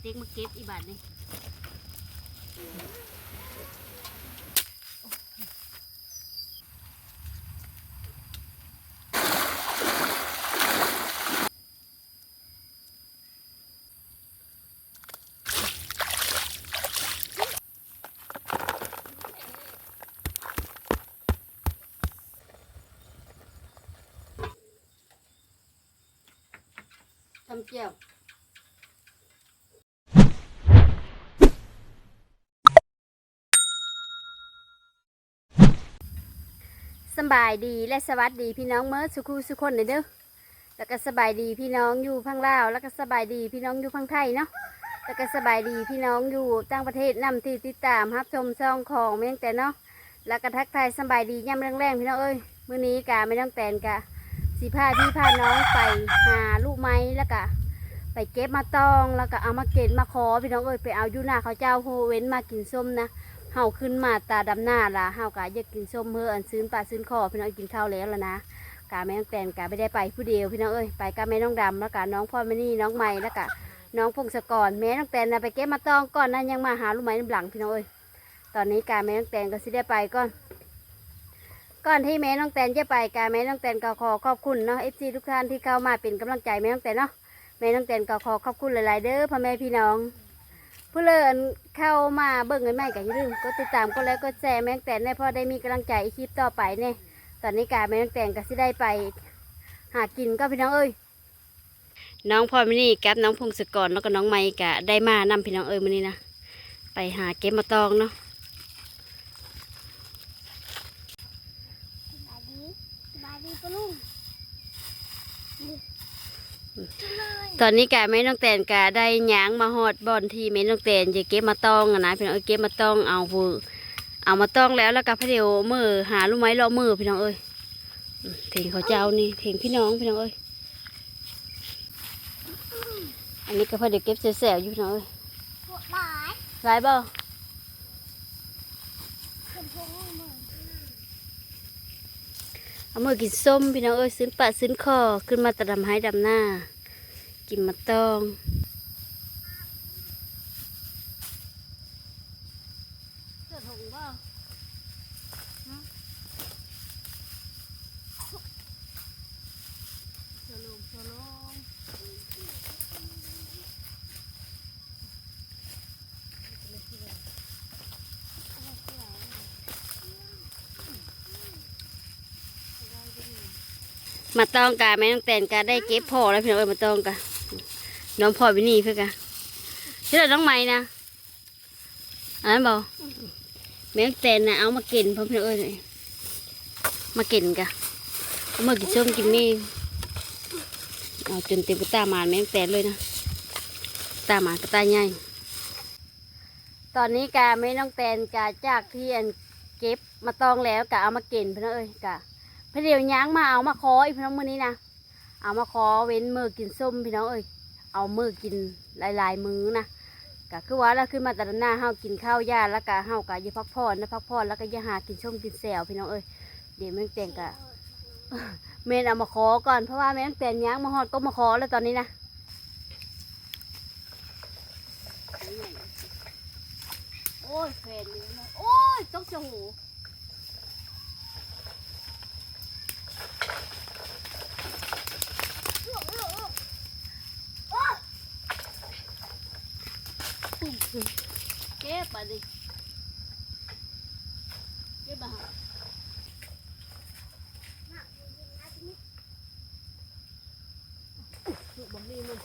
เต็กมาเก็บอีบาทนี่ทำเจียว สบายดีและสวัสดีพี่น้องเมื่อสุขุสุคนเลยเด้อแล้วก็สบายดีพี่น้องอยู่พังลาว แล้วก็สบายดีพี่น้องอยู่พังไทยเนาะแล้วก็สบายดีพี่น้องอยู่ต่างประเทศนำที่ติดตามรับชมช่องของแม่งแต่เนาะแล้วก็ทักทายสบายดีย่ำแรงๆพี่น้องเอ้ยมื้อนี้กาไม่ต้องแต่นกะสีผ้าพี่พาน้องไปหาลูกไม้แล้วก็ไปเก็บมาตองแล้วก็เอามาเก็บมาขอพี่น้องเอ้ยไปเอายูนาเขาเจ้าโฮเว้นมากินส้มนะาขึ้นมาตาดำหน้าละเฮากะอยากกินส้มเพื่ออันซื้นปลาซื้นคอพี่น้องกินข้าวแล้วล่ะนะกาแม่น้องแตนกาไม่ได้ไปผู้เดียวพี่น้องเอ้ยไปกับแม่น้องดำแล้วกะน้องพ่อแม่นี่น้องใหม่แล้วกะน้องพงศกรแม่น้องแตนนะไปเก็บมาตองก่อนนั้นยังมาหาลูกไม้น้ำหลังพี่น้องเอ้ยตอนนี้กาแม่น้องแตนก็สิได้ไปก่อนก่อนที่แม่น้องแตนจะไปกาแม่น้องแตนก็ขอขอบคุณเนาะเอฟซีทุกท่านที่เข้ามาเป็นกำลังใจแม่น้องแตนเนาะแม่น้องแตนก็ขอขอบคุณหลาย ๆ เด้อพ่อแม่พี่น้องผู้เลิน เข้ามาเบิ่งเงินใหม่กันอย่าลืมกดติดตามก็แล้วก็แชร์แมงแต่นให้พ่อได้มีกำลังใจคลิปต่อไปเนี่ยตอนนี้กาแมงแต่นก็สิได้ไป หากินก็พี่น้องเอ้ยน้องพ่อมินี่กับน้องพงศกรแล้วก็น้องไม้กะได้มานำพี่น้องเอ้ยมื้อนี้นะไปหาเก็บมาตองเนาะ สบายดีสบายดีปะลุง ตอนนี้กะแม่น้องแตนกะได้หยางมาฮอดบอนที่แม่น้องแตนจะเก็บมาต้องนะพี่น้องเอ้เก็บมาต้องเอาฟูเอามาต้องแล้วแล้วก็พะเดียวมือหาลูกไม้เลามือพี่น้องเอ้ยอืมเถงเขาเจ้านี่เถงพี่น้องพี่น้องเอ้ยอันนี้ก็พอเดี๋ยวเก็บแซวๆอยู่พี่น้องเอ้ยหลายร้ายบ่เอเอามือกินส้มพี่น้องเอ้ยซื้นปะซื้นคอขึ้นมาตะดำให้ดำหน้า กินมาตองเกิดหงบ่สลงสลงมาต้องกาแม่ต้องแต่นกาได้เก็บพอแล้วพี่น้องเอ้ยมาต้องกา น้องพ่อวินี่เพื่อกะชื่อน้องใหม่นะอันนั้นบอกแม่งเตนนะเอามากินพ่อพี่น้องเอ้ยมากินกะเอามากินส้มกินนี่เอาจนเต็มกระตามานแม่งเตนเลยนะตาหมานกระตาใหญ่ตอนนี้กาไม่ต้องแตนกาจากที่อันเก็บมาตองแล้วกะเอามากินพี่น้องเอ้ยกะพอเดียวย้างมาเอามาคออีพี่น้องมือนี้นะเอามาคอเว้นมือกินส้มพี่น้องเอ้ย เอามือกินหลายๆมือนะก็คือว่าเราขึ้นมาแต่ละหน้าเฮากินข้าวยาแล้วก็เฮาก็อย่าพักผ่อนนะพักผ่อนแล้วก็อย่าหากินส้มกินแซวพี่น้องเอ้ยเดี๋ยวแม่งแต่งกะเมนเอามาขอก่อนเพราะว่าแม่งแต่งยางมาฮอดก็มาขอแล้วตอนนี้นะโอ้ยแฟนนี่นะโอ้ยตกจะหู เก็บไปดิเก็บมาหาลูกบักนี่มึง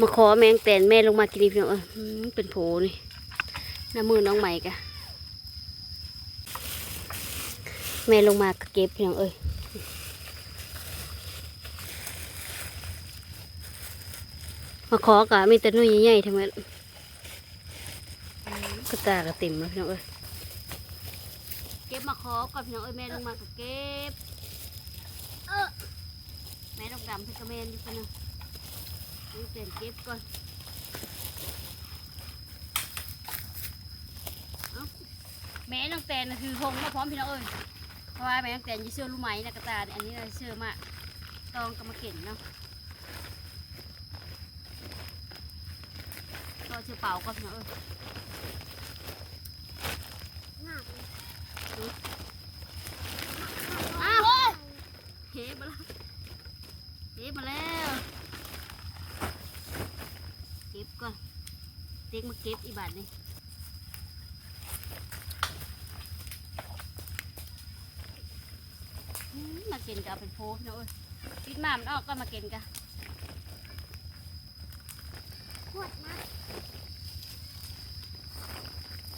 มาขอแมงแตนแม่ลงมากินพี่น้องเอ้ยอืมเป็นโผนี่หน้ามือน้องใหม่กะแม่ลงมาเก็บพี่น้องเอ้ย มาขอกะมีแต่นุ่ยใหญ่ๆทั้งนั้นก็ตากระติ่มเลยพี่น้องเอ้ยเก็บมาขอก่อนพี่น้องเอ้ยแม่ลงมาก็เก็บเออแม่ต้องดำให้กระเมนดิพี่น้องนี่เป็นเก็บก่อนแม่น้งแตนน่คือพงมาพร้อมพี่น้องเอ้ยเพราะว่าแม่ตั้งแต่ยี่เชื่อรู้ไหมนะกระตาอันนี้เราเชื่อมากตองก็มาเก่งเนาะ ก็เชือเป่าก็เนาะเออหนักเลยอ้าวเฮ้มาแล้วเฮ้มาแล้วเก็บก่อนเต็กมาเก็บอีบาทนี่อืมาเก่งกับเป็นโพสเนาะเอ้ยปิดมามันออกก็มาเก่งกัน ขวดนะ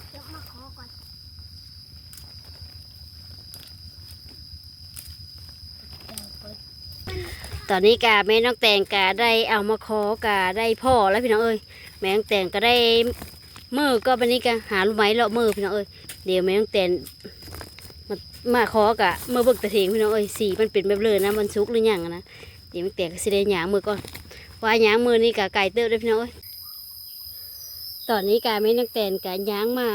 เดี๋ยวมาขอก่อน ต อนนี้กาแม่น้องแตงกาได้เอามาขอกาได้พ่อแล้วพี่น้องเอ้ยแม่น้องแตงก็ได้มือก็วันนี้ก็หาลูกไม้เลาะมือพี่น้องเอ้ยเดี๋ยวแม่น้องแตงมามาขอกะมือเบิกตะเถงพี่น้องเอ้ยสีมันเป็นแบบเลยนะมันสุกหรือยังนะเดี๋ยวแม่แตงก็สิได้หยางมือก่อนว่าหยางมือนี่กะไก่เติบเลยพี่น้องเอ้ยตอนนี้กาแม่น้องแตงกะหยางมา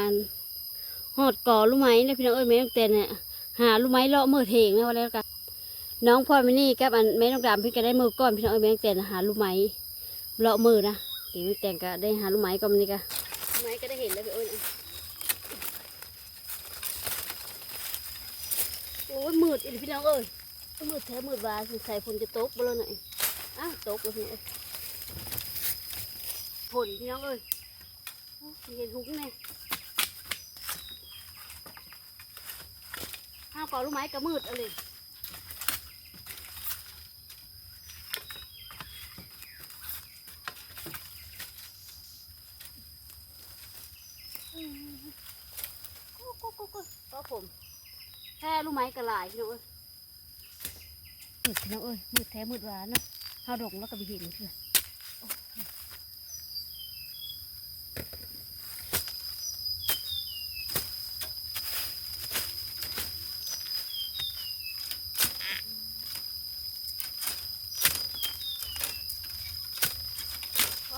หอดกอลูกไม้เลยพี่น้องเอ้ยแม่น้องแตงเนี่ยหาลูกไม้เลาะมือเถงนะว่าแล้วกัน น้องพ่อมินี่กับอันแม่น้องดำพี่ก็ได้มือก้อนพี่น้องเอ้ยแม่งแต่งหาลูกไม้เลาะมือนะตีแม่งแต่งก็ได้หาลูกไม้ก้อนนี้ก็ไม้ก็ได้เห็นแล้วพี่เอ้ยโอ้ยมืดอีพี่น้องเอ้ยมืดแท้มืดวาสงสัยฝนจะตกบ่แล้วหน่อยอ้าวตกแล้วพี่น้องเอ้ยฝนพี่น้องเอ้ยเห็นหุกแน่ห้าวเป่าลูกไม้ก็มืดเอะไรกู กุ๊กก็ผมแค่รู้ไหมกระลายพี่น้องเอ้ยมืดพี่น้องเอ้ยมืดแท้มืดหวานนะข้าวดงแล้วก็ไปเห็นคือ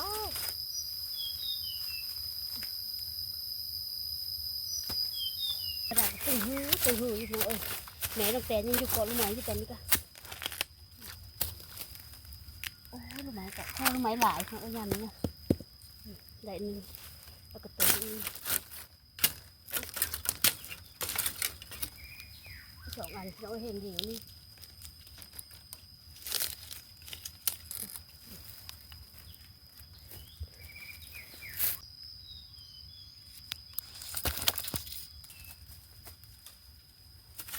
าวกระดาษ ตึงหูตึงหูอยู่พี่น้องเอ้ยแม่ตั้งแต่ยังอยู่เกาะลูกไม้ที่ตอนนี้ก็โอ้ยลูกไม้กับข้าวลูกไม้หลายพี่น้องเอ้ยยามนี้นะได้หนึ่งแล้วก็ตัวนี้สองอันเราเห็นดีนี่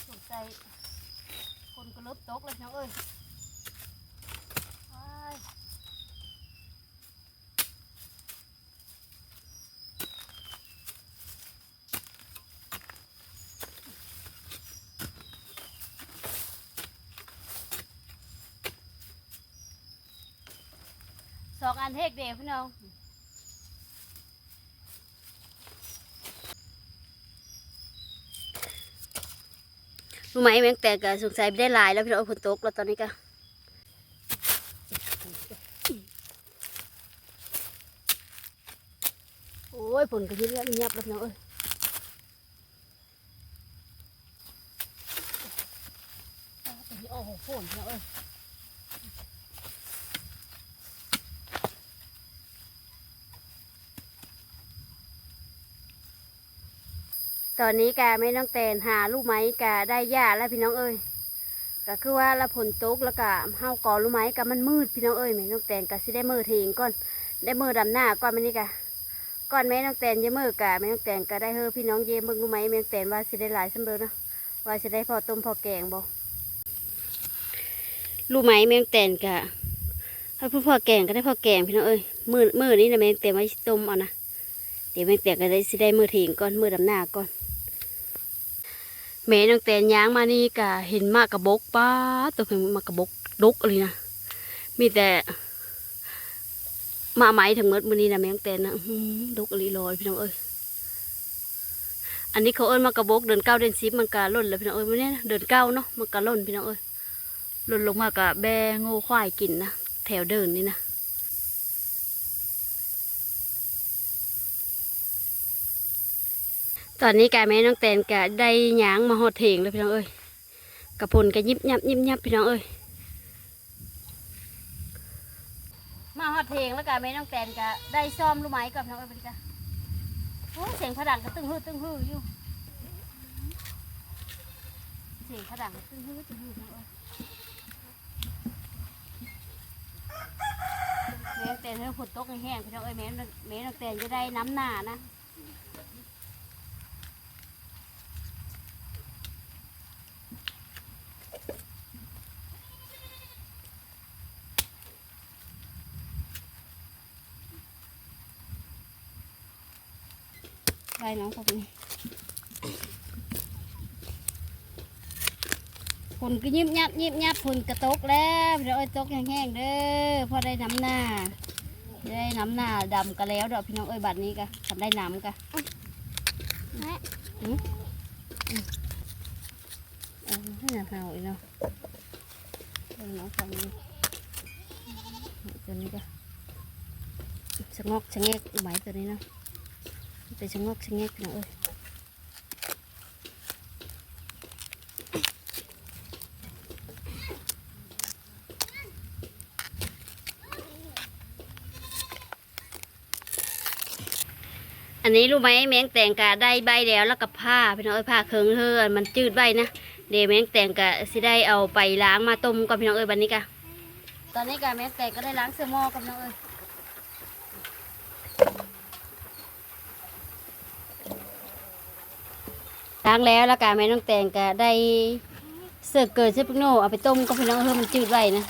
สนใจ คนก็เลิบตกเลยน้องเอ้ยว้ายสองอันเทกเดียวพี่น้อง รู้ไหมแมงแต่ก็สงสัยไม่ได้ลายแล้วพี่น้องฝนตกแล้วตอนนี้ก็โอ้ยฝนก็ยืดแล้วเงียบแล้วพี่น้องเอ้ยโอ้โหฝนพี่น้องเอ้ย ตอนนี้กาไม่ต้องแตนหาลูกไม้กาได้หญ้าแล้วพี่น้องเอ้ยก็คือว่าละฝนตกแล้วก็เฮากอลูกไม้ก็มันมืดพี่น้องเอ้ยแม่น้องแตนก็สิได้มือเทงก่อนได้มือดำหน้าก่อนมันนี่กะก่อนแม่น้องแตนเยอมือกะแม่น้องแตนก็ได้เฮอพี่น้องเยมเบิ่งลูกไหมแม่น้องแตนว่าสิได้หลายสำเร็จเนาะว่าสิได้พอต้มพอแกงบ่ลูกไม้แม่น้องแตนกะถ้าพูดพอแกงก็ได้พอแกงพี่น้องเอ้ยมือมือนี้นะแม่น้องแตนไว้ต้มเอานะเดี๋ยวแม่น้องแตนก็ได้สิได้มือเทงก่อนมือดำหน้าก่อน แม่น้งแตนย้างมานี่กะเห็นมากกระบกป้าตัวเป็นมากกระบกดกเลยนะมีแต่มาไหมทั้งหมดมือนี้นะแม่น้งแตนนะอื้อหือดกอลีลอยพี่น้องเอ้ยอันนี้เขาเอิ้นมากระบกเดินเก้าเดินซิบมันกะล่นเลยพี่น้องเอ้ยวันนี้เดินเก้าเนาะมันกะล่นพี่น้องเอ้ยล่นลงมากะแบงโง่ควายกินนะแถวเดินนี่นะ ตอนนี้กาแม่น้องแตนกะได้ยางมาหอดเถงเลยพี่น้องเอ้ยกระพนกะยิบยับยิบยับพี่น้องเอ้ยมาฮอดเพลงแล้วกันแม่น้องแตนก็ได้ซ่อมรู้ไหมกับน้องเอ้ยไปดิกะโอ้ยเสียงผดังก็ตึงฮือตึงฮืออยู่เสียงผดังก็ตึงฮือตึงฮือน้องเอ้ยแม่น้องแตนเธอฝนตกแห้งพี่น้องเอ้ยแม่น้องแม่น้องแตนจะได้น้ำหนานะ ไปน้องผมนี่ผลก็ยิบยับยิบยับผลกระตกแล้วเดี๋ยวไอ้ตกแห้งๆเด้อพอได้น้ำหน้าได้น้ำหน้าดำก็แล้วดอกพี่น้องเอ้ยบัดนี้กะทำได้น้ำกะแม่อืมอืมเออให้หนาเห่าอีกเนาะเอาน้องฟังนี่ตัวนี้ก็ชะงอกชะแงกไหมตัวนี้เนาะ เป็นชะงอกชะแงกพี่น้องเอ้ยอันนี้รู้ไหมแมงแตงกะได้ใบแล้วแล้วกับผ้าพี่น้องเอ้ยผ้าเคิงเฮือมันจืดใบนะเดี๋ยวแมงแตงกะสิได้เอาไปล้างมาต้มกับพี่น้องเอ้ยบันนี้กะตอนนี้กะแมงแตงก็ได้ล้างเสื้อหม้อกับพี่น้องเอ้ย ล้างแล้วแล้วกะแม่น้องแต่งกะได้เสื้อเกิดเสื้อพิกโนเอาไปต้มกับพี่น้องเอ้ยมันจืดใบนะ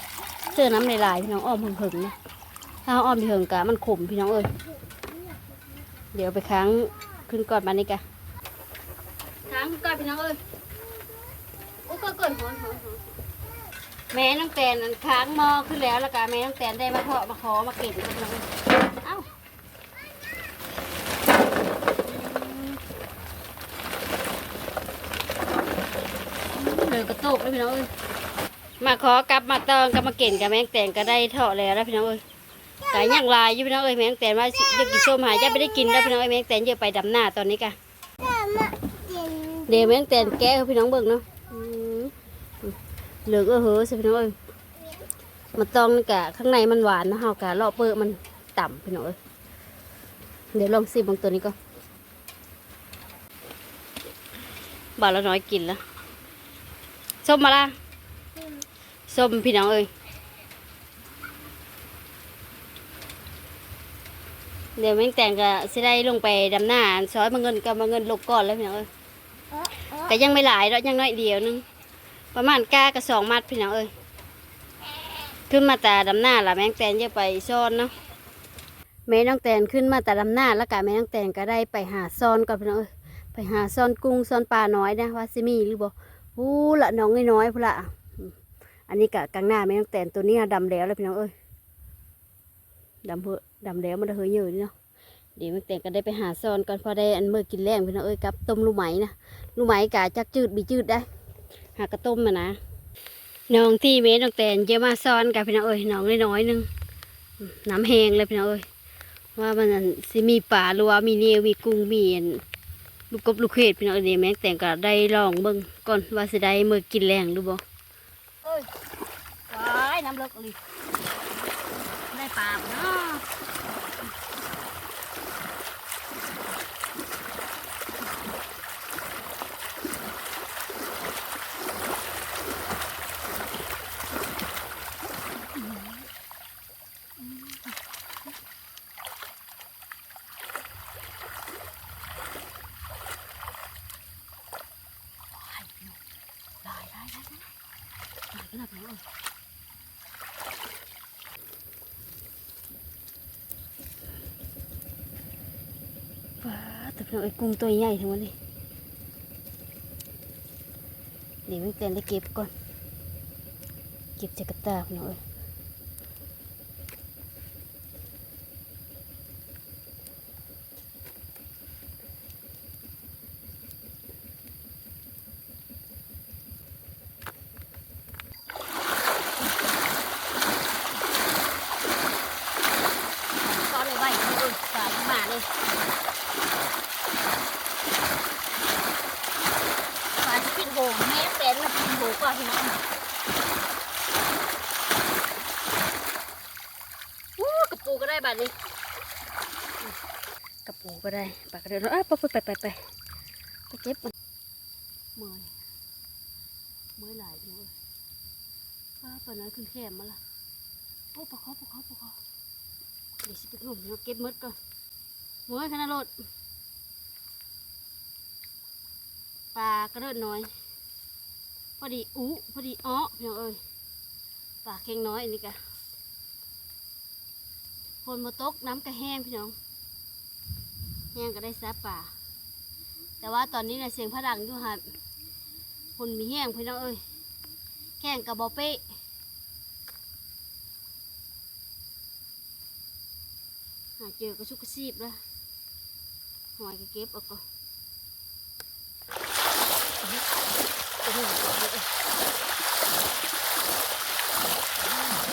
เสื้อน้ำลายๆพี่น้องอ้อมหึงๆนะถ้าเอาอ้อมหึงกะมันขมพี่น้องเอ้ยเดี๋ยวไปค้างขึ้นก่อนมานี่กะค้างขึ้นก่อนพี่น้องเอ้ยโอ้ก็เกินหัวหัวหัวแม่น้องแตนนั่นค้างหม้อขึ้นแล้วแล้วกะแม่น้องแตนได้มาเทาะมาขอมาเก็บพี่น้องเอ้ยเอ้าเหลือก ระตุกเลยพี่น้องเอ้ยมาขอกลับมาตองกับมาเก่นกับแม่น้องแตนก็ได้เทาะแล้วแล้วพี่น้องเอ้ยไก่ย่างลายอยู่พี่น้องเอ้ยแมงแต่ว่าสิเดี๋ยวกินส้มหายจะไม่ได้กินแล้วพี่น้องเอ้ยแมงแต่เยอะไปดำหน้าตอนนี้กะแม่มากินเดี๋ยวแมงแต่แก้ให้พี่น้องเบิ่งเนาะอืมเหลืองเออเหอะสิพี่น้องเอ้ยมันต้องนี่กะข้างในมันหวานนะเฮากะเลาะเปลือกมันต่ำพี่น้องเอ้ยเดี๋ยวลองซิมบางตัวนี้ก็บาทละน้อยกินแล้ว ส้มมาละส้มพี่น้องเอ้ยเดี๋ยวแม่งแต่งก็สิได้ลงไปดำหน้าซอยมาเงินก็มาเงินลงก่อนแล้วพี่น้องเอ้ยเออเออแต่ยังไม่หลายแล้วยังน้อยเดียวนึงประมาณก้ากับสองมัดพี่น้องเอ้ยขึ้นมาแต่ดำหน้าละแม่งแตนจะไปซ่อนเนาะแม่น้องแตนขึ้นมาแต่ดำหน้าแล้วกะแม่น้องแตนก็ได้ไปหาซ่อนก่อนพี่น้องเอ้ยไปหาซ่อนกุ้งซ่อนปลาน้อยนะว่าซิมีหรือบ่ อู้ละน้องน้อยพุ่นละอันนี้กะกลางหน้าแม่น้องแตนตัวนี้ดำแล้วแล้วพี่น้องเอ้ยดำเพอดำแล้วมันเฮยเยอะนี่เนาะเดี๋ยวแม่แต่งก็ได้ไปหาซอนก่อนพอได้อันเมื่อกินแรงพี่น้องเอ้ยกับต้มลูกไหมนะลูกไหมกะจักจืดบีจืดได้ หากระต้มมานะน้องที่เมน้องแตนเยอะมาซอนกับพี่น้องเอ้ยน้องน้อยนึงน้ำแห้งเลยพี่น้องเอ้ยว่ามันสิมีป่ารือว่ามีเนียวมีกุ้งมีอัน ลูกกบลูกเขดพี่น้องเดี๋ยแม่แต่งก็ได้ลองเบิ่งก่อนว่าสิได้เมื่อกินแรงดูบ่เอ้ยว้ายน้ำเลิกเลยได้ปลา เพื่อนไอ้กุ้งตัวใหญ่ทั้งหมดเลยเดี๋ยวแม่เต้นได้เก็บก่อน เก็บจากกระตาพี่น้องเอ้ยก้อนเลยไว้พี่น้องเอ้ยสายมาเลยสายกินโหงแม่เต้นมากินโหกว่าพี่น้อง ดนี้อืมกระปูก็ได้ปลากระเดินอ้าวไปไปไปไปไปไปเก็บมันเมื่อยเมื่อยหลายน้องเอ้ยอ้าปลาน้อยขึ้นแคมมาละโอ้ปลาคอปลาคอปลาคอเดี๋ยวสิไปงมเดี๋ยวเก็บมดก่อนเมื่อยขนาดรถปลากระเดินน้อย พอดีอู้พอดีอ้อเพี่น้องเอ้ยปลาเค็งน้อยอันนี้กะ ฝนมาตกน้ำกระแห้งพี่น้อง แห้งก็ได้ซับป่า แต่ว่าตอนนี้นะเสียงพระดังอยู่หันฝนมีแห้งพี่น้องเอ้ยแข่งกับบอเป้หาเจอกระชุกกระซีบแล้วหอยก็เก็บเอาก่อน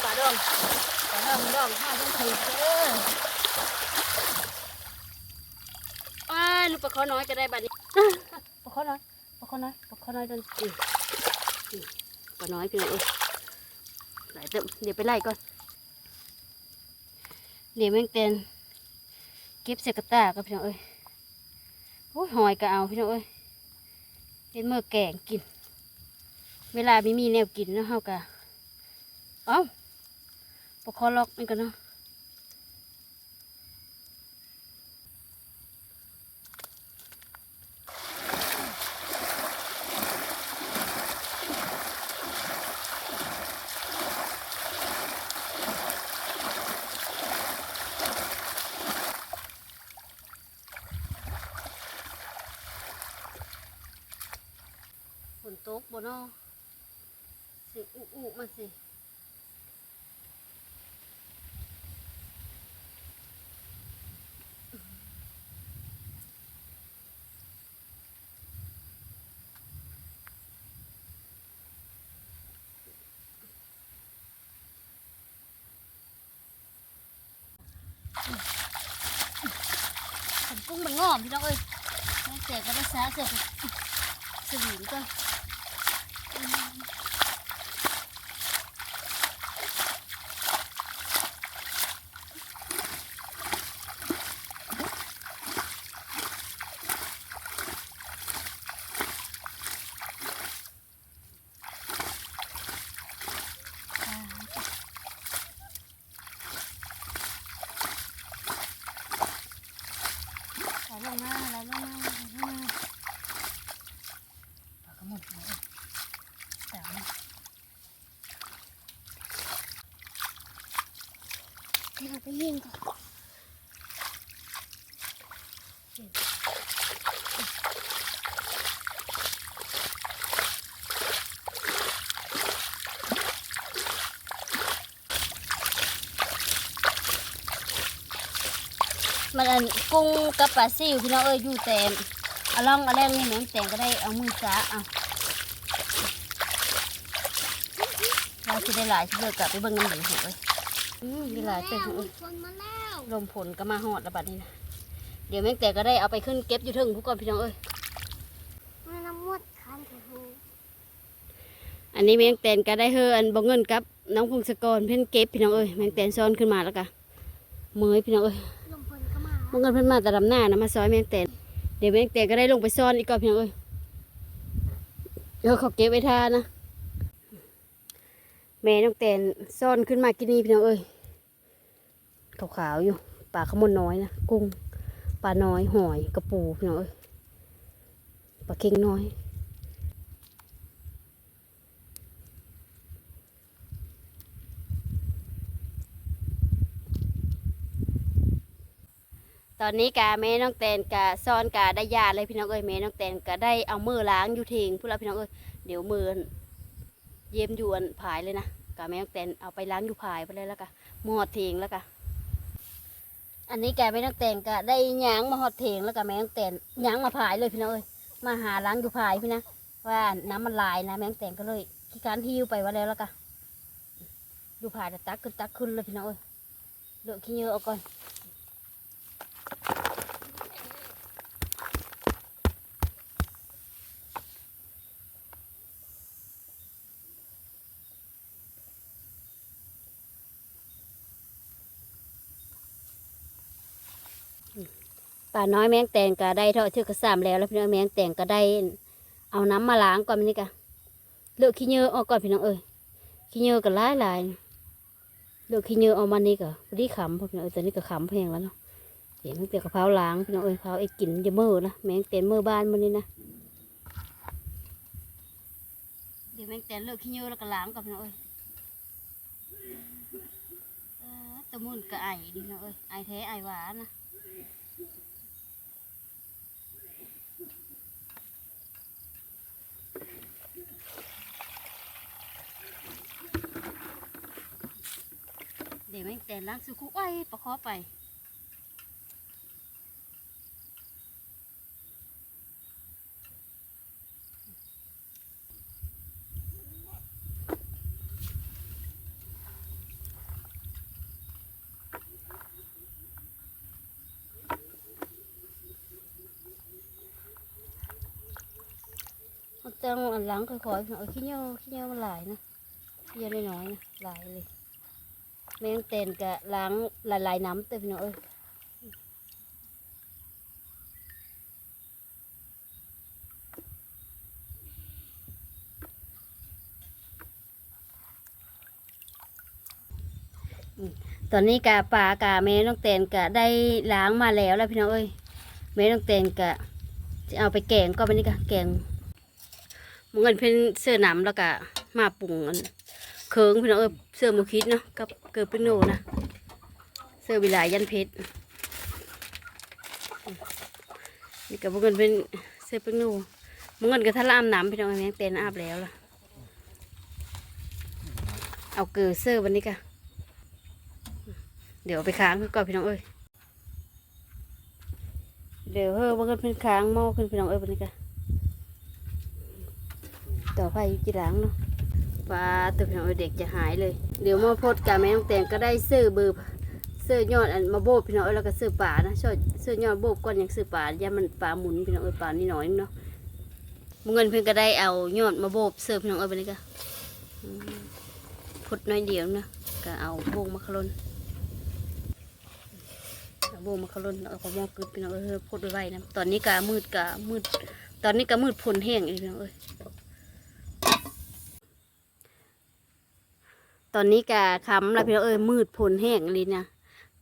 ปลาดอง ปลาดองดองข้าวต้องถือเด้ออ้าลูกปลาคอน้อยก็ได้บัดนี้ปลาคอน้อยปลาคอน้อยปลาคอน้อยโดนจีปลาน้อยพี่น้องเอ้ยหลายเติมเดี๋ยวไปไล่ก่อนเดี๋ยวแมงเตนเก็บเศษกระตากับพี่น้องเอ้ยโอ้ยหอยก็เอาพี่น้องเอ้ยเป็นเมื่อแกงกิน เวลาไม่มีแนวกินเนาะเฮากะเอ้า ปกคอล็อกนี่กันเนาะฝนตกบ่เนาะสิอุอุมาสิผ มันงอมพี่น้องเอ้ยแม่แต่ก็ได้ซาเสือกสวีมก็ไหลลงมาไหลลงมาไหลลงมาปลากระหมดเลยสาม ให้เราไปยิงก่อน มันอันกุ้งกับปลาซิวพี่น้องเอ้ยอยู่แต่เอาล่องเอาแรงนี่เหมือนแต่งก็ได้เอามือจ้าเอาเราจะได้หลายที่เลือกกลับไปเบิ่งน้ำหนึ่งหัวเลยอืมมีหลายเต็มหัวชนมาแล้วลมผลก็มาหอดระบาดนี้นะเดี๋ยวแม่งแต่ก็ได้เอาไปขึ้นเก็บอยู่เทึงผู้ก่อนพี่น้องเอ้ยมันน้ำมดคันถูอันนี้แมงแตนก็ได้เฮออันบ่เงินกับน้องพงศกรเพิ่นเก็บพี่น้องเอ้ยแมงแตนซ้อนขึ้นมาแล้วก็เมยพี่น้องเอ้ยล มพลก็มาบ่เงินเพิ่นมาแต่ลำหน้านะมาซอยแมงแตนเดี๋ยวแมงแตนก็ได้ลงไปซ่อนอีกก่อนพี่น้องเอ้ยเดี๋ยวเขาเก็บไว้ทานะ แม่น้องแตนซ่อนขึ้นมากินนี่พี่น้องเอ้ยขาวๆอยู่ปลาขมนน้อยนะกุ้งปลาน้อยหอยกระปูพี่น้องเอ้ยปลาเค็งน้อย ตอนนี้กาแม่น้องแตนกาซ่อนกาได้ยาเลยพี่น้องเอ้ยแม่น้องแตนก็ได้เอามือล้างอยู่เทงพูดแล้วพี่น้องเอ้ยเดี๋ยวมือเยี่ยมยวนผายเลยนะกาแม่น้องแตนเอาไปล้างอยู่ผายไปเลยแล้วกะหมอดเทงแล้วกะอันนี้กาแม่น้องแตนก็ได้หยางมาหอดเทงแล้วกะแม่น้องแตนหยางมาผายเลยพี่น้องเอ้ยมาหาล้างอยู่ผายพี่นะว่าน้ำมันลายนะแม่น้องแตนก็เลยขี้การหิ้วไปว่าแล้วแล้วกะอยู่ผายแต่ตักขึ้นตักขึ้นเลยพี่น้องเอ้ยเลอะขี้เยอะเอาก่อน ป่าน้อยแมงแตงก็ได้ทอดชื่อกระสามแล้ว แล้วพี่น้องแมงแตงก็ได้ เอาน้ำมาล้างก่อนนี่กะเลือกขี้เหยอออกก่อนพี่น้องเอ้ยขี้เหยอก็หลายหลายเลือกขี้เหยอะเออกมานี่ก็พอดีขำพี่น้องเอ้ยตอนนี้ก็ขำแพงแล้วเนาะเดี๋ยวแมงแตงกระเพราล้างพี่น้องเอ้ยเผาไอ้กินจะเมื่อนะแมงแตงเมื่อบ้านมันนี่นะเดี๋ยวแมงแตงเลือกขี้เหยอแล้วก็ล้างก่อนพี่น้องเอ้ยตะมุนก็ไอดีพี่น้องเอ้ยไอแท้ไอหวานนะ เดี๋ยวแม่งแต่ล้างสุคุไว้ประคอไปเอาจังหล้างค่อยๆเอาขี้เหนียวขี้เหนียวมันหลายนะขี้เหนียน้อยๆนะหลายเลย แมงเตนกะล้างละลายน้ำเต็มเนาะเอ้ยตอนนี้กะปลากะแม่น้องเตนกะได้ล้างมาแล้วแล้วพี่น้องเอ้ยแม่น้องเตนกะจะเอาไปแกงก็ไปนี่กะแกงมึงเงินเพิ่นเสื้อหนำแล้วกะมาปรุงอัน เคิงพี่น้องเออเสื้อมูคิดเนาะกับเกิดเป็นโนนะ เสื้อวิลายันเพชรนี่กับพวกเงินเป็นเสื้อเป็นโนมึงเงินกับท่าลามน้ำพี่น้องแมงเต็นอาบแล้วล่ะ เอาเกลือเสื้อวันนี้กะเดี๋ยวไปค้างก่อนพี่น้องเอ้ยเดี๋ยวเฮ้อว่าเงินเป็นค้างหม้อขึ้นพี่น้องเอ้ยวันนี้กะต่อไปอยู่จีหลังเนาะ ฟ้าตึกน้อเด็กจะหายเลย เดี๋ยวมาพดกับแม่น้องแตงก็ได้ซื้อเบอร์ซื้อยอดอันมาโบกพี่น้องเอ้ยแล้วก็ซื้อป่านะชอบซื้อยอดโบกก่อนอย่างซื้อป่าย่ามันป่าหมุนพี่น้องเอ้ยป่านี่น้อยเนาะมึงเงินเพิ่นก็ได้เอายอดมาโบกซื้อพี่น้องเอ้ยไปนี่ก็อืมพดน้อยเดียวนะก็เอาโบกมาคลนโบกมาคลนแล้วเอาขอมอกึดพี่น้องเอ้ยเฮ้ยพดไว้นะตอนนี้ก็มืดก็มืด ตอนนี้ก็มืดพลแห้งอีกพี่น้องเอ้ย ตอนนี้กะคำแล้วพี่น้องเอ้ยมืดผลแห้งเลยนะ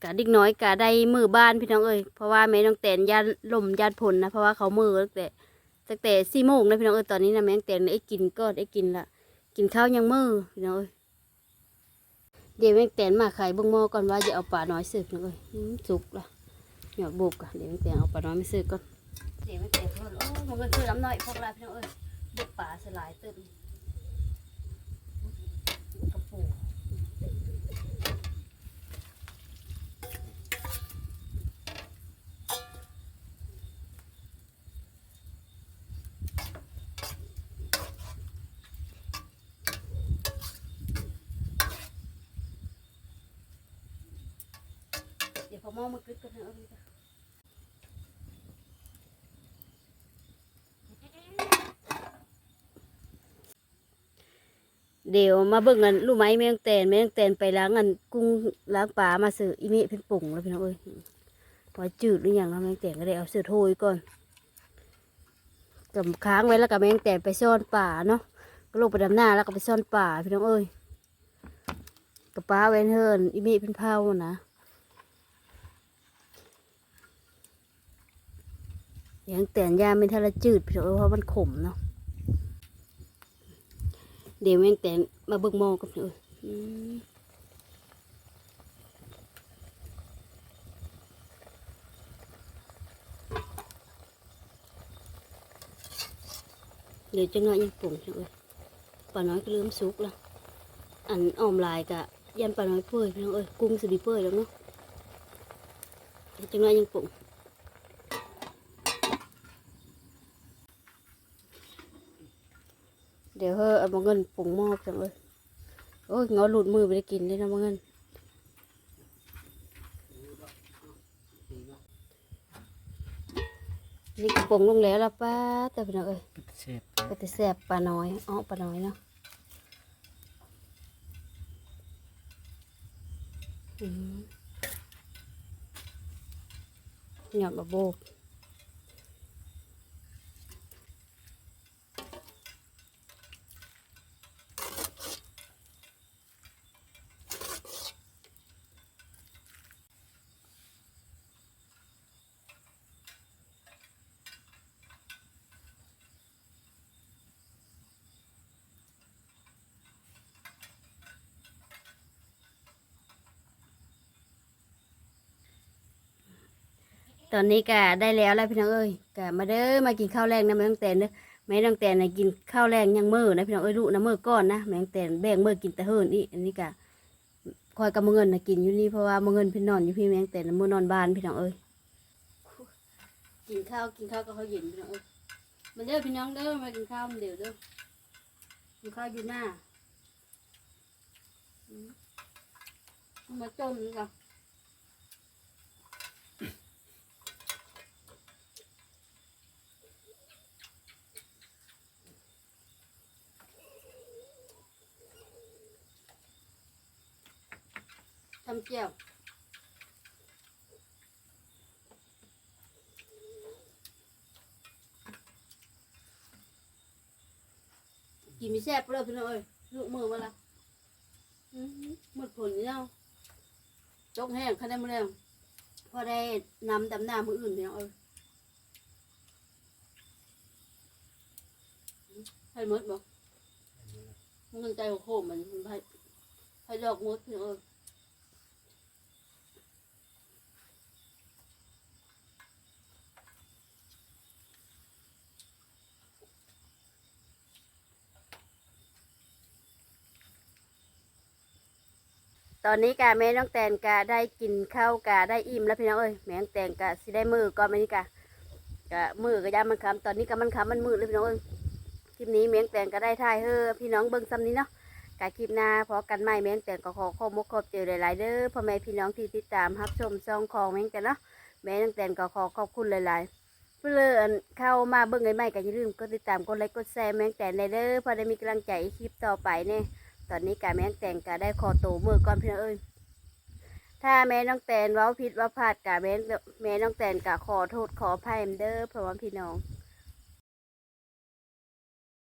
กะดิกน้อยกะได้มือบ้านพี่น้องเอ้ยเพราะว่าแม่น้องแตนยานลมยานผลนะเพราะว่าเขามือตั้งแต่ตั้งแต่สี่โมงนะพี่น้องเอ้ยตอนนี้นะแม่น้องแตนไอ้กินก็ได้กินละกินข้าวยังมือพี่น้องเอ้ยเดี๋ยวแม่งแตนมาไข่เบงหม้อก่อนว่าจะเอาปลาน้อยซื้อพี่น้องเอ้ยสุกละหยอดบุกอะเดี๋ยวแม่งแตนเอาปลาน้อยไมาซื้อก่อนเดี๋ยวแม่น้องแตนพูดโอ้มันก็ซื้อน้ำน้อยพวกเราพี่น้องเอ้ยบุกปลาสลายเติม เดี๋ยวมองมากึดกันเถอะเอาไปจ้ะเดี๋ยวมาเบิ่งกันรู้ไหมแมงแตนแมงแตนไปล้างอันกุ้งล้างปลามาซื้ออีเมเป็นปุ่งแล้วพี่น้องเอ้ยว่าจืดหรือยังแล้วแมงแตนก็ได้เอาเสื้อโทยก่อนกับค้างไว้แล้วกับแมงแตนไปซ่อนป่าเนาะก็ลงไปดำหน้าแล้วก็ไปซ่อนป่าพี่น้องเอ้ยกับป้าไว้เฮิรนอีเมเป็นเผานะ ย่างแต่นยาเป็นทะละจืดเพราะว่ามันขมเนาะเดี๋ยวแม่งแต่นมาเบิกมอกับเธออืมเดี๋ยวจะน้อยยังปุ่งจังเลยป่าน้อยก็เริ่มสุกแล้วอันออมลายกะยันป่าน้อยเปื่อยพี่องเอ้ยกุ้งสิไดีเปื่อยแล้วเนาะเดี๋ยวจะน้อยยังปุ่ง ดี๋ยวเฮ้อเอามาเงินปรุงหม้อจังเลยโอ้ยงอหลุดมือไปได้กินเลยนะมาเงินนี่กระปรุงลงแล้วละป้าแต่เป็นเอ้ยเสร็จก็จะแสบปลาน้อยอ๋อปลาน้อยเนาะอืมหยอดบะโบก อนนี้ก็ได้แล้วแล้วพี่น้องเอ้ยก็มาเด้อมากินข้าวแรงนะแม่ต้องแตนเด้อแม่ต้องแตนนะกินข้าวแรงยังมือนะพี่น้องเอ้ยลูกนะมือก้อนนะแม่ต้องแตนแบ่งมือกินแต่เฮิรนอีอันนี้ก็คอยกับมือเงินนะกินอยู่นี่เพราะว่ามือเงินพี่นอนอยู่พี่แม่ต้องแตนนะมือนอนบ้านพี่น้องเอ้ยกินข้าวกินข้าวก็เขาวเย็นพี่น้องเอ้ยมาเด้อพี่น้องเด้อมากินข้าวมันเดี๋ยวเด้อกินข้าวอยู่หน้ามาจมนี่ก่อน ทำ เจียวกินไม่แซ่บเลยพี่น้องเอ้ยลูกมือมาละอื้อหือหมดผลแล้วจกแห้งคะแนนมาแล้วพอได้นำดำหน้ามืออื่นพี่น้องเอ้ยให้มดบอกมันเงินใจหัวโคมมันให้ให้ดอกมดพี่น้องเอ้ย ตอนนี้กะแม่น้องแตนกะได้กินข้าวกะได้อิ่มแล้วพี่น้องเอ้ยแม่น้องแตนกะสิได้มือก่อนมนี่กะกะมือก็ยามมันคำตอนนี้กะมันคำมันมืดเลยพี่น้องเอ้ยคลิปนี้แม่น้องแตนก็ได้ถ่ายเฮ้อพี่น้องเบิ่งซ้ำนี้เนาะกะคลิปหน้าพอกันใหม่แม่น้องแตนก็ขอขอบมกขอบเจอหลายๆเด้อพ่อแม่พี่น้องที่ติดตามรับชมซองของแม่น้องแตนเนาะแม่น้องแตนก็ขอขอบคุณหลายๆเพื่อเลื่อนเข้ามาเบิ่งไอ้ใหม่ก็อย่าลืมกดติดตามกดไลค์กดแชร์แม่งแตนในเด้อพอได้มีกำลังใจคลิปต่อไปเนี่ย ตอนนี้กาแม่น้องแตนก็ได้คอตูมือก่อนพี่น้องเอ้ยถ้าแม่น้องแตนเว้าผิดว่าพลาดกาแม่แม่น้องแตนกาขอโทษขออภัยเด้อเพราะว่าพี่น้อง